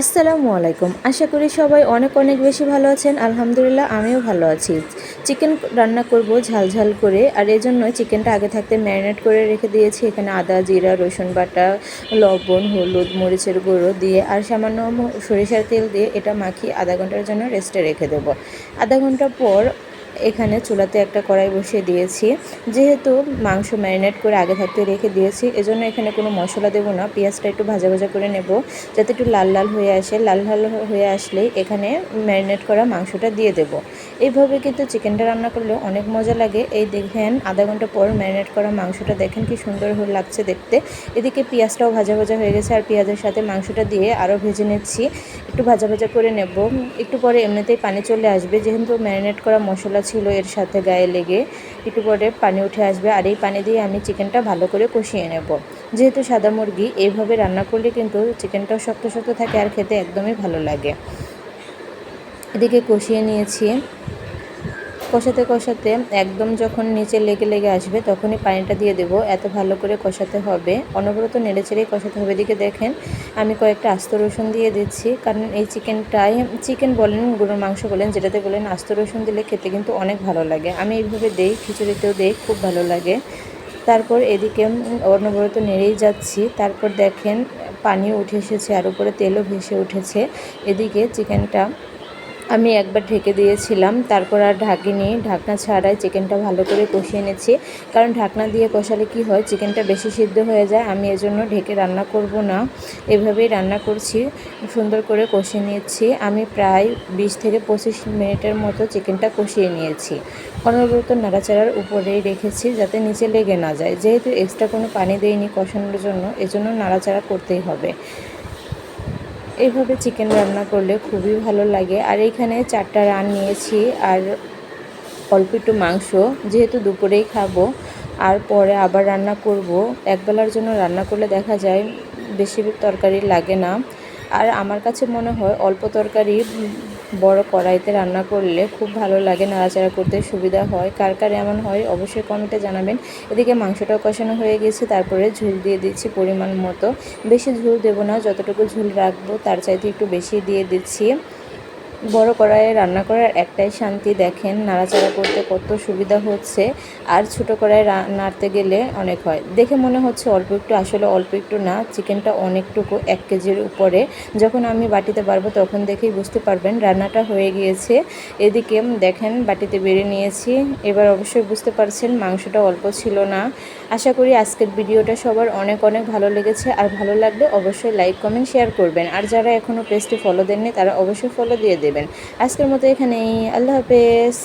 আসসালামু আলাইকুম। আশা করি সবাই অনেক অনেক বেশি ভালো আছেন। আলহামদুলিল্লাহ, আমিও ভালো আছি। চিকেন রান্না করব ঝাল ঝাল করে, আর এই জন্য চিকেনটা আগে থাকতে ম্যারিনেট করে রেখে দিয়েছি। এখানে আদা, জিরা, রসুন বাটা, লবণ, হলুদ, মরিচের গুঁড়ো দিয়ে, আর সামান্য সরিষার তেল দিয়ে এটা মাখিয়ে আধা ঘণ্টার জন্য রেস্টে রেখে দেবো। আধা ঘণ্টা পর এখানে চুলাতে একটা কড়াই বসিয়ে দিয়েছি। যেহেতু মাংস ম্যারিনেট করে আগে থাকতে রেখে দিয়েছি, এজন্য এখানে কোনো মশলা দেবো না। পেঁয়াজটা একটু ভাজা ভাজা করে নেব, যাতে একটু লাল লাল হয়ে আসে। লাল লাল হয়ে আসলেই এখানে ম্যারিনেট করা মাংসটা দিয়ে দেব। এইভাবে কিন্তু চিকেনটা রান্না করলে অনেক মজা লাগে। এই দেখেন, আধা ঘণ্টা পর ম্যারিনেট করা মাংসটা দেখেন কি সুন্দর লাগছে দেখতে। এদিকে পেঁয়াজটাও ভাজা ভাজা হয়ে গেছে, আর পেঁয়াজের সাথে মাংসটা দিয়ে আরও ভেজে নিচ্ছি। একটু ভাজা ভাজা করে নেব। একটু পরে এমনিতেই পানি চলে আসবে। যেহেতু ম্যারিনেট করা মশলা ছিল এর সাথে গায়ে লেগে, একটু পরে পানি উঠে আসবে। আর এই পানি দিয়ে আমি চিকেনটা ভালো করে কষিয়ে নেব। যেহেতু সাদা মুরগি, এইভাবে রান্না করলে কিন্তু চিকেনটাও শক্ত শক্ত থাকে আর খেতে একদমই ভালো লাগে। এদিকে কষিয়ে নিয়েছি। কষাতে কষাতে একদম যখন নিচে লেগে লেগে আসবে, তখনই পানিটা দিয়ে দেবো। এত ভালো করে কষাতে হবে। অনবরত নেড়ে চেড়েই কষাতে হবে। এদিকে দেখেন, আমি কয়েকটা আস্ত রসুন দিয়ে দিচ্ছি। কারণ এই চিকেনটাই, চিকেন বলেন, গরুর মাংস বলেন, যেটাতে বলেন, আস্ত রসুন দিলে খেতে কিন্তু অনেক ভালো লাগে। আমি এইভাবে দেই, খিচুড়িতেও দেই, খুব ভালো লাগে। তারপর এদিকে অনবরত নেড়েই যাচ্ছি। তারপর দেখেন, পানিও উঠে এসেছে, আর উপরে তেলও ভেসে উঠেছে। এদিকে চিকেনটা আমি একবার ঢেকে দিয়েছিলাম, তারপর আর ঢাকিনি। ঢাকনা ছাড়াই চিকেনটা ভালো করে কষিয়ে নিচ্ছি। কারণ ঢাকনা দিয়ে কষালে কি হয়, চিকেনটা বেশি সিদ্ধ হয়ে যায়, আমি এজন্য ঢেকে রান্না করব না। এভাবেই রান্না করছি, সুন্দর করে কষিয়ে নিয়েছি আমি প্রায় বিশ থেকে পঁচিশ মিনিটের মতো চিকেনটা কষিয়ে নিয়েছি। অনবরত নাড়াচাড়ার উপরেই রেখেছি, যাতে নিচে লেগে না যায়। যেহেতু এক্সট্রা কোনো পানি দেইনি কষানোর জন্য, এজন্য নাড়াচাড়া করতেই হবে। এইভাবে চিকেন রান্না করলে খুবই ভালো লাগে। আর এইখানে চারটা রান নিয়েছি, আর অল্প একটু মাংস, যেহেতু দুপুরেই খাব, আর পরে আবার রান্না করব। একবেলার জন্য রান্না করলে দেখা যায়, বেশি তরকারি লাগে না। আর আমার কাছে মনে হয়, অল্প তরকারি বড় কড়াইতে রান্না করলে খুব ভালো লাগে, নাড়াচাড়া করতে সুবিধা হয়। কার কার এমন হয় অবশ্যই কমেন্টে জানাবেন। এদিকে মাংসটাও কষানো হয়ে গেছে, তারপরে ঝুল দিয়ে দিচ্ছি পরিমাণ মতো। বেশি ঝুল দেবো না, যতটুকু ঝুল রাখব তার চাইতে একটু বেশি দিয়ে দিচ্ছি। বড় কড়াইয়ে রান্না করার একটাই শান্তি দেখেন, নাড়াচাড়া করতে কত সুবিধা হচ্ছে আর ছোটো কড়াইয়ে নাড়তে গেলে অনেক হয়। দেখে মনে হচ্ছে অল্প একটু, আসলে অল্প একটু না, চিকেনটা অনেকটুকু এক কেজির উপরে। যখন আমি বাটিতে পারব তখন দেখেই বুঝতে পারবেন রান্নাটা হয়ে গিয়েছে। এদিকে দেখেন বাটিতে বেড়ে নিয়েছি। এবার অবশ্যই বুঝতে পারছেন মাংসটা অল্প ছিল না। আশা করি আজকের ভিডিওটা সবার অনেক অনেক ভালো লেগেছে। আর ভালো লাগলে অবশ্যই লাইক, কমেন্ট, শেয়ার করবেন। আর যারা এখনও পেজটি ফলো দেননি, তারা অবশ্যই ফলো দিয়ে দেবেন। আজকের মতো এখানেই। আল্লাহ হাফেজ।